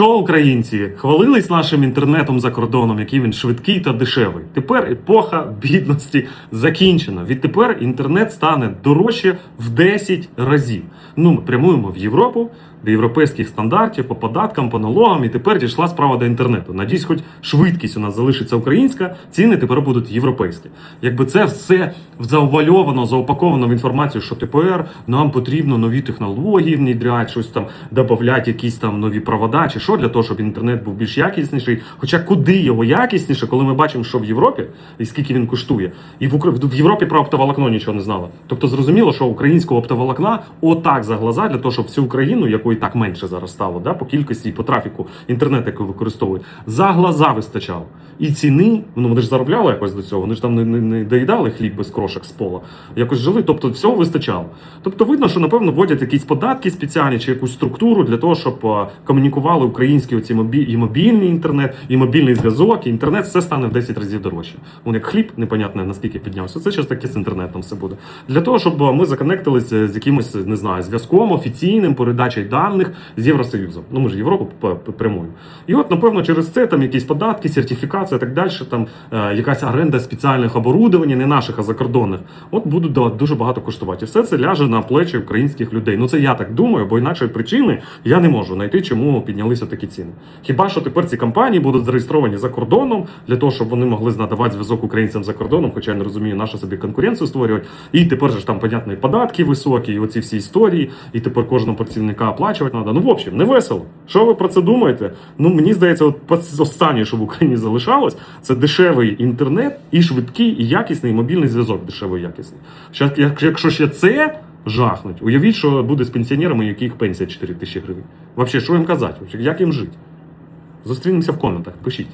Що українці хвалились нашим інтернетом за кордоном, який він швидкий та дешевий. Тепер епоха бідності закінчена. Відтепер інтернет стане дорожче в 10 разів. Ну, ми прямуємо в Європу, до європейських стандартів по податкам, по налогам, і тепер дійшла справа до інтернету. Надіюсь, хоч швидкість у нас залишиться українська, ціни тепер будуть європейські. Якби це все заувальовано, заупаковано в інформацію, що тепер нам потрібно нові технології внідряти, щось там додати, якісь там нові провода, чи що для того, щоб інтернет був більш якісніший. Хоча куди його якісніше, коли ми бачимо, що в Європі і скільки він коштує, і в Укра- в Європі про оптоволокно нічого не знали. Тобто зрозуміло, що українського оптоволокна отак за глаза для того, щоб всю Україну, якої так менше зараз стало, да, по кількості і по трафіку інтернет, який використовують, за глаза вистачало. І ціни, ну вони ж заробляли якось до цього, вони ж там не, не, не доїдали хліб без крошок з пола, якось жили, тобто всього вистачало. Тобто видно, що напевно вводять якісь податки спеціальні чи якусь структуру для того, щоб комунікували українські оці мобі... і мобільний інтернет, і мобільний зв'язок, і інтернет все стане в 10 разів дорожче. Вон як хліб, непонятно наскільки піднявся. Це щось таке з інтернетом все буде. Для того, щоб ми законектилися з якимось, не знаю, зв'язком офіційним, передачею даних з Євросоюзом. Ну ми ж Європу прямуємо. І от, напевно, через це там якісь податки, сертифікація так далі, там е, якась оренда спеціальних оборудовань, не наших, а закордонних, от будуть дуже багато коштувати. І все це ляже на плечі українських людей. Ну це я так думаю, бо інакшої причини я не можу знайти, чому піднялися такі ціни. Хіба що тепер ці компанії будуть зареєстровані за кордоном для того, щоб вони могли надавати зв'язок українцям за кордоном, хоча я не розумію, на що собі конкуренцію створювати. І тепер же ж там, понятно, і податки високі, і оці всі історії, і тепер кожного працівника оплачувати треба. Ну, в общем, не весело. Що ви про це думаєте? Ну мені здається, от останнє, що в Україні залишалось, це дешевий інтернет і швидкий, і якісний мобільний зв'язок. Дешевий і якісний. Якщо ще це жахнуть, уявіть, що буде з пенсіонерами, яких пенсія 4 тисячі гривень. Взагалі, що їм казати? Як їм жити? Зустрінемося в коментах. Пишіть.